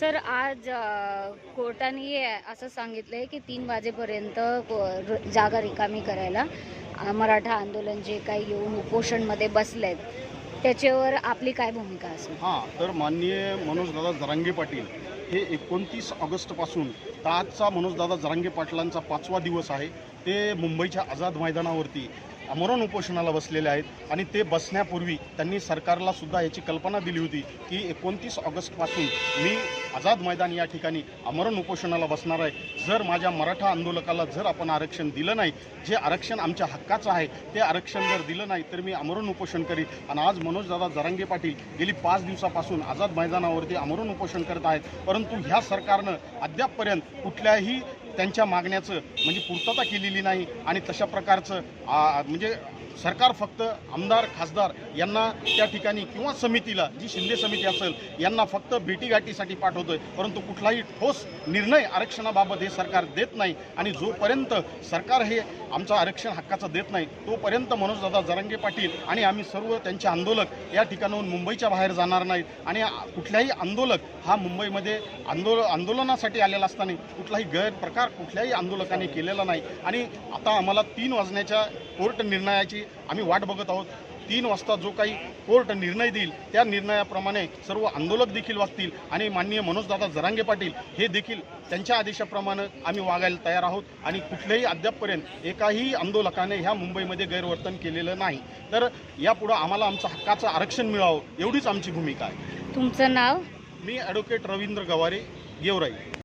Sir आज कोर्टाने असं सांगितलंय की तीन वाजेपर्यंत को- जागा रिकामी करायला मराठा आंदोलन जे काही येऊन उपोषणमध्ये बसलेत त्याच्यावर आपली काय भूमिका असेल? हां तर माननीय मनोजदादा जरांगे पाटील हे एकोणतीस ऑगस्टपासून तर आजचा मनोजदादा जरांगे पाटलांचा पाचवा दिवस आहे. ते मुंबईच्या आझाद मैदानावरती आमरण उपोषणाला बसलेले आहेत आणि ते बसण्यापूर्वी त्यांनी सरकारला सुद्धा याची कल्पना दिली होती की एकोणतीस ऑगस्टपासून मी आझाद मैदान या ठिकाणी आमरण उपोषणाला बसणार आहे. जर माझ्या मराठा आंदोलकाला जर आपण आरक्षण दिलं नाही जे आरक्षण आमच्या हक्काचं आहे ते आरक्षण जर दिलं नाही तर मी आमरण उपोषण करीन. आणि आज मनोजदादा जरांगे पाटील गेली पाच दिवसापासून आझाद मैदानावरती आमरण उपोषण करत आहेत. परंतु ह्या सरकारनं अद्यापपर्यंत कुठल्याही त्यांच्या मागण्याचं म्हणजे पूर्तता केलेली नाही आणि तशा प्रकारचं म्हणजे सरकार फक्त आमदार खासदार यांना त्या ठिकाणी किंवा समितीला जी शिंदे समिती असेल यांना फक्त भेटीगाठीसाठी पाठवतोय. परंतु कुठलाही ठोस निर्णय आरक्षणाबाबत हे सरकार देत नाही आणि जोपर्यंत सरकार हे आमचं आरक्षण हक्काचं देत नाही तोपर्यंत मनोजदादा जरांगे पाटील आणि आम्ही सर्व त्यांचे आंदोलक या ठिकाणाहून मुंबईच्या बाहेर जाणार नाहीत. आणि कुठल्याही आंदोलक हा मुंबईमध्ये आंदोल आंदोलनासाठी आलेला असताना कुठलाही गैरप्रकार कुठल्याही आंदोलकांनी केलेला नाही. आणि आता आम्हाला तीन वाजण्याच्या कोर्ट निर्णयाची आम्ही वाट बघत आहोत. तीन वाजता जो काही कोर्ट निर्णय देईल त्या निर्णयाप्रमाणे सर्व आंदोलक देखील वागतील आणि माननीय मनोजदादा जरांगे पाटील हे देखील त्यांच्या आदेशाप्रमाणे आम्ही वागायला तयार आहोत आणि कुठल्याही अद्यापपर्यंत एकाही आंदोलकाने ह्या मुंबईमध्ये गैरवर्तन केलेलं नाही. तर यापुढं आम्हाला आमचं हक्काचं आरक्षण मिळावं एवढीच आमची भूमिका आहे. तुमचं नाव? मी ॲडव्होकेट रवींद्र गवारे गेवराई.